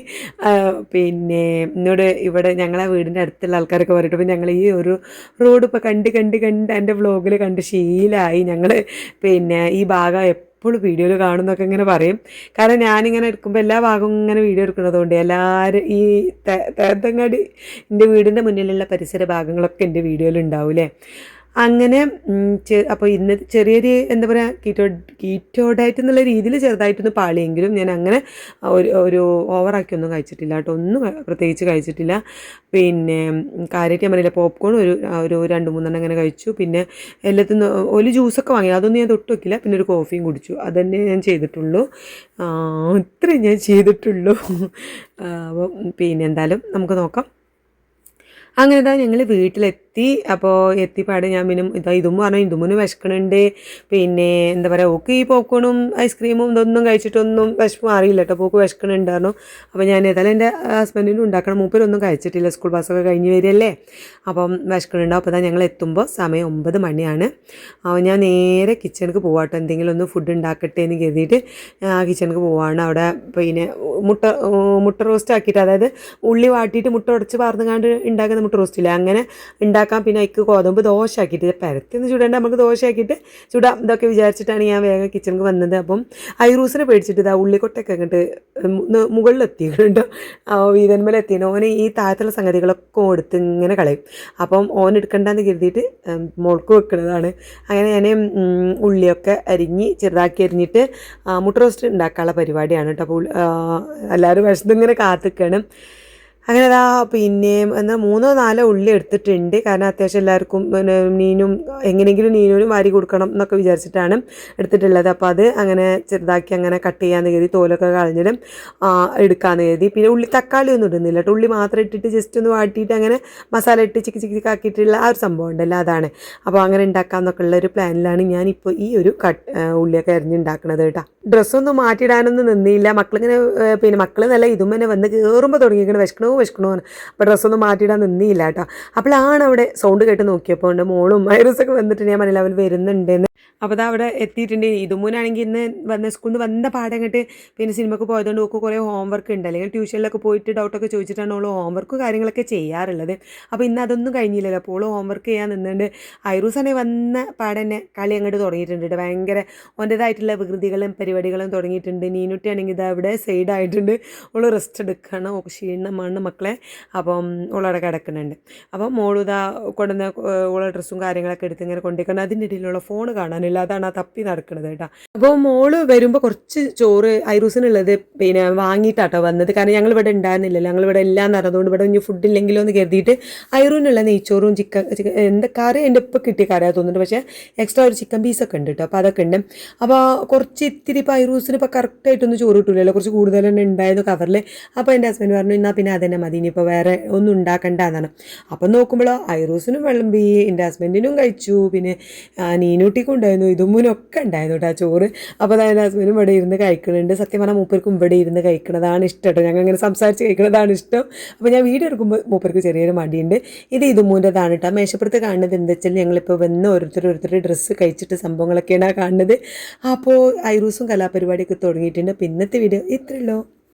പിന്നെ എന്നോട് ഇവിടെ ഞങ്ങളെ വീടിന്റെ അടുത്തുള്ള ആൾക്കാരൊക്കെ പറഞ്ഞിട്ട് ഞങ്ങൾ ഈ ഒരു റോഡ് ഇപ്പോൾ കണ്ട് കണ്ട് കണ്ട് എന്റെ വ്ളോഗിൽ കണ്ട് ശീലമായി ഞങ്ങൾ പിന്നെ ഈ ഭാഗം എപ്പോഴും വീഡിയോയിൽ കാണുന്നൊക്കെ ഇങ്ങനെ പറയും. കാരണം ഞാനിങ്ങനെ എടുക്കുമ്പോൾ എല്ലാ ഭാഗവും ഇങ്ങനെ വീഡിയോ എടുക്കുന്നതുകൊണ്ട് എല്ലാവരും ഈ തേത്തങ്ങാടി എന്റെ വീടിന്റെ മുന്നിലുള്ള പരിസര ഭാഗങ്ങളൊക്കെ എന്റെ വീഡിയോയിൽ ഉണ്ടാവൂലേ അങ്ങനെ അപ്പോൾ ഇന്ന് ചെറിയൊരു എന്താ പറയുക കീറ്റോ കീറ്റോ ഡയറ്റ് എന്നുള്ള രീതിയിൽ ചെറുതായിട്ടൊന്ന് പാളിയെങ്കിലും ഞാൻ അങ്ങനെ ഒരു ഒരു ഓവറാക്കിയൊന്നും കഴിച്ചിട്ടില്ല കേട്ടോ. ഒന്നും പ്രത്യേകിച്ച് കഴിച്ചിട്ടില്ല. പിന്നെ കാര്യമായിട്ട് ഞാൻ പറയില്ല. പോപ്കോൺ ഒരു ഒരു രണ്ട് മൂന്നെണ്ണം അങ്ങനെ കഴിച്ചു. പിന്നെ എല്ലാത്തിനും ഒരു ജ്യൂസൊക്കെ വാങ്ങി. അതൊന്നും ഞാൻ തൊട്ട് വെക്കില്ല പിന്നെ ഒരു കോഫിയും കുടിച്ചു. അതന്നെ ഞാൻ ചെയ്തിട്ടുള്ളൂ. ഇത്രയും ഞാൻ ചെയ്തിട്ടുള്ളൂ. പിന്നെ എന്തായാലും നമുക്ക് നോക്കാം. അങ്ങനെ ഇതാ ഞങ്ങൾ വീട്ടിലെത്തി എത്തി. അപ്പോൾ എത്തിപ്പാട് ഞാൻ പിന്നെ ഇതാ ഇതും പറഞ്ഞു ഇതുമുന് വിശക്കണുണ്ട് പിന്നെ എന്താ പറയുക ഓക്ക് ഈ പോക്കണും ഐസ്ക്രീമും ഇതൊന്നും കഴിച്ചിട്ടൊന്നും വിശപ്പ് മാറിയില്ല കേട്ടോ. പോക്ക് വിശക്കണുണ്ടായിരുന്നു അപ്പോൾ ഞാൻ ഏതായാലും എന്റെ ഹസ്ബൻഡിനും ഉണ്ടാക്കണം. മൂപ്പരൊന്നും കഴിച്ചിട്ടില്ല. സ്കൂൾ ബസ്സൊക്കെ കഴിഞ്ഞ് വരികയല്ലേ? അപ്പം വിശക്കണുണ്ടാവും അപ്പോൾ ഞങ്ങൾ എത്തുമ്പോൾ സമയം ഒമ്പത് മണിയാണ്. അപ്പോൾ ഞാൻ നേരെ കിച്ചണിക്ക് പോവാട്ടോ. എന്തെങ്കിലും ഒന്ന് ഫുഡ് ഉണ്ടാക്കട്ടെ എന്ന് കരുതിയിട്ട് കിച്ചണിക്ക് പോവാണ്. അവിടെ പിന്നെ മുട്ട മുട്ട റോസ്റ്റ് ആക്കിയിട്ട് അതായത് ഉള്ളി വാട്ടിയിട്ട് മുട്ട ഉടച്ച് പാർന്നുകാണ്ട് ഉണ്ടാക്കുന്ന മുട്ട റോസ്റ്റ് ഇല്ല? അങ്ങനെ ഉണ്ടാക്കാം പിന്നെ അതിക്ക് ഗോതമ്പ് ദോശയാക്കിയിട്ട് പരത്തിന്ന് ചുടേണ്ട. നമുക്ക് ദോശയാക്കിയിട്ട് ചുടാം. ഇതൊക്കെ വിചാരിച്ചിട്ടാണ് ഞാൻ വേഗം കിച്ചണിക്ക് വന്നത്. അപ്പം ഐറൂസിനെ പേടിച്ചിട്ട് ഇതാ ഉള്ളിക്കൊട്ടൊക്കെ അങ്ങോട്ട് മുകളിലെത്തിയിട്ടുണ്ട്. വീതന്മേലെത്തിയാണ് ഓന് ഈ താഴത്തുള്ള സംഗതികളൊക്കെ എടുത്ത് ഇങ്ങനെ കളയും. അപ്പം ഓൻ എടുക്കണ്ടെന്ന് കരുതിയിട്ട് മോൾക്ക് വെക്കുന്നതാണ് അങ്ങനെ ഞാൻ ഉള്ളിയൊക്കെ അരിഞ്ഞ് ചെറുതാക്കി അരിഞ്ഞിട്ട് മുട്ട റോസ്റ്റ് ഉണ്ടാക്കാനുള്ള പരിപാടിയാണ് കേട്ടോ അപ്പോൾ എല്ലാവരും വിശന്നിങ്ങനെ കാത്തിക്കണം. അങ്ങനെ അതാ പിന്നെ എന്നാൽ മൂന്നോ നാലോ ഉള്ളി എടുത്തിട്ടുണ്ട്. കാരണം അത്യാവശ്യം എല്ലാവർക്കും പിന്നെ നീനും എങ്ങനെയെങ്കിലും നീനൂനും വാരി കൊടുക്കണം എന്നൊക്കെ വിചാരിച്ചിട്ടാണ് എടുത്തിട്ടുള്ളത്. അപ്പോൾ അത് അങ്ങനെ ചെറുതാക്കി അങ്ങനെ കട്ട് ചെയ്യാമെന്ന് കരുതി തോലൊക്കെ കളഞ്ഞിട്ട് എടുക്കാമെന്ന് കരുതി. പിന്നെ ഉള്ളി തക്കാളി ഒന്നും ഇടുന്നില്ല കേട്ടോ. ഉള്ളി മാത്രം ഇട്ടിട്ട് ജസ്റ്റ് ഒന്ന് വാട്ടിയിട്ട് അങ്ങനെ മസാല ഇട്ട് ചിക്കി ചിക്കി ആക്കിയിട്ടുള്ള ആ ഒരു സംഭവം ഉണ്ടല്ലോ അതാണ്. അപ്പോൾ അങ്ങനെ ഉണ്ടാക്കാമെന്നൊക്കെ ഉള്ള ഒരു പ്ലാനിലാണ് ഞാനിപ്പോൾ ഈ ഒരു കട്ട് ഉള്ളിയൊക്കെ അരിഞ്ഞുണ്ടാക്കണത് കേട്ടോ. ഡ്രസ്സൊന്നും മാറ്റിയിടാനൊന്നും നിന്നില്ല. മക്കളിങ്ങനെ പിന്നെ മക്കൾ നല്ല ഇതും തന്നെ വന്ന് കയറുമ്പോൾ തുടങ്ങിയിരിക്കണം വിശക്കണോ വിശക്കണോ എന്ന് അപ്പോൾ ഡ്രസ്സൊന്നും മാറ്റിയിടാൻ നിന്നില്ല കേട്ടോ. അപ്പോഴാണ് അവിടെ സൗണ്ട് കേട്ട് നോക്കിയപ്പോൾ ഉണ്ട് മോളും വൈറസൊക്കെ വന്നിട്ട് ഞാൻ മനസ്സിലാവൽ വരുന്നുണ്ടെന്ന്. അപ്പോൾ അത് അവിടെ എത്തിയിട്ടുണ്ട്. ഇതുമൂനാണെങ്കിൽ ഇന്ന് വന്ന സ്കൂളിൽ നിന്ന് വന്ന പാടെ അങ്ങോട്ട് പിന്നെ സിനിമക്ക് പോയതുകൊണ്ട് ഒക്കെ കുറേ ഹോംവർക്ക് ഉണ്ട്. അല്ലെങ്കിൽ ട്യൂഷനിലൊക്കെ പോയിട്ട് ഡൗട്ടൊക്കെ ചോദിച്ചിട്ടാണ് ഓൾ ഹോംവർക്ക് കാര്യങ്ങളൊക്കെ ചെയ്യാറുള്ളത്. അപ്പോൾ ഇന്ന് അതൊന്നും കഴിഞ്ഞില്ലല്ലോ. അപ്പോൾ ഓൾ ഹോംവർക്ക് ചെയ്യാൻ നിന്നുണ്ട് ഐറൂസ് അനെ വന്ന പാടെ തന്നെ കളി അങ്ങോട്ട് തുടങ്ങിയിട്ടുണ്ട് ഭയങ്കര ഓന്റേതായിട്ടുള്ള വികൃതികളും പരിപാടികളും തുടങ്ങിയിട്ടുണ്ട്. നീനുട്ടി ആണെങ്കിൽ ഇത് അവിടെ സൈഡായിട്ടുണ്ട് ഓൾ റെസ്റ്റ് എടുക്കണം. ഓക്ക് ക്ഷീണമാണ് മക്കളെ. അപ്പം ഓളവിടെ കിടക്കുന്നുണ്ട്. അപ്പം മോൾ ഇതാ കൊണ്ടുവന്ന ഓളെ ഡ്രസ്സും കാര്യങ്ങളൊക്കെ എടുത്ത് ഇങ്ങനെ കൊണ്ടുപോയിക്കണം. അതിന്റെ ഇടയിലുള്ള ഫോൺ കാണാനില്ല അതാണ് ആ തപ്പി നടക്കുന്നത് കേട്ടോ. അപ്പോൾ മോൾ വരുമ്പോൾ കുറച്ച് ചോറ് ഐറൂസിനുള്ളത് പിന്നെ വാങ്ങിയിട്ടാട്ടോ വന്നത്. കാരണം ഞങ്ങൾ ഇവിടെ ഉണ്ടായിരുന്നില്ലല്ലോ. ഞങ്ങൾ ഇവിടെ എല്ലാം നടന്നുകൊണ്ട് ഇവിടെ ഇനി ഫുഡ് ഇല്ലെങ്കിലോ എന്ന് കരുതിയിട്ട് ഐറൂനുള്ള നെയ്ച്ചോറും ചിക്കൻ എന്താ കറി എന്റെ ഇപ്പം കിട്ടിയ കറിയാ തോന്നുന്നുണ്ട്. പക്ഷേ എക്സ്ട്രാ ഒരു ചിക്കൻ പീസൊക്കെ ഉണ്ട് കേട്ടോ. അപ്പോൾ അതൊക്കെ ഉണ്ട്. അപ്പോൾ കുറച്ച് ഇത്തിരി ഇപ്പോൾ ഐറൂസിന് ഇപ്പോൾ കറക്റ്റായിട്ടൊന്നും ചോറ് കിട്ടില്ലല്ലോ കുറച്ച് കൂടുതൽ തന്നെ ഉണ്ടായിരുന്നു കവറിൽ അപ്പോൾ എന്റെ ഹസ്ബൻഡ് പറഞ്ഞു എന്നാൽ പിന്നെ അതന്നെ മതി. ഇനിയിപ്പോൾ വേറെ ഒന്നും ഉണ്ടാക്കണ്ട എന്നാണ്. അപ്പം നോക്കുമ്പോൾ ഐറൂസിനും വിളമ്പി എന്റെ ഹസ്ബൻഡിനും കഴിച്ചു. പിന്നെ നീനൂട്ടിക്കും ഉണ്ടായിരുന്നു. ഇതുമ്മൂനും ഒക്കെ ഉണ്ടായിരുന്നു കേട്ടോ ആ ചോറ്. അപ്പോൾ അതായത് ഹസ്ബൻഡും ഇവിടെ ഇരുന്ന് കഴിക്കുന്നുണ്ട് സത്യം പറഞ്ഞാൽ മൂപ്പർക്കും ഇവിടെ ഇരുന്ന് കഴിക്കുന്നതാണ് ഇഷ്ടം കേട്ടോ. ഞങ്ങൾ അങ്ങനെ സംസാരിച്ച് കഴിക്കുന്നതാണ് ഇഷ്ടം. അപ്പോൾ ഞാൻ വീഡിയോ എടുക്കുമ്പോൾ മൂപ്പർക്ക് ചെറിയൊരു മടിയുണ്ട്. ഇത് ഇതുമൂന്റെതാണ് കേട്ടോ. മേശപ്പുറത്ത് കാണുന്നത് എന്താ വെച്ചാൽ ഞങ്ങളിപ്പോൾ വന്ന് ഓരോരുത്തർ ഓരോരുത്തർ ഡ്രസ്സ് കഴിച്ചിട്ട് സംഭവങ്ങളൊക്കെയാണ് കാണുന്നത്. അപ്പോൾ ഐറൂസും കലാപരിപാടിയൊക്കെ തുടങ്ങിയിട്ടുണ്ട്. അപ്പോൾ ഇന്നത്തെ വീഡിയോ ഇത്രയുള്ളൂ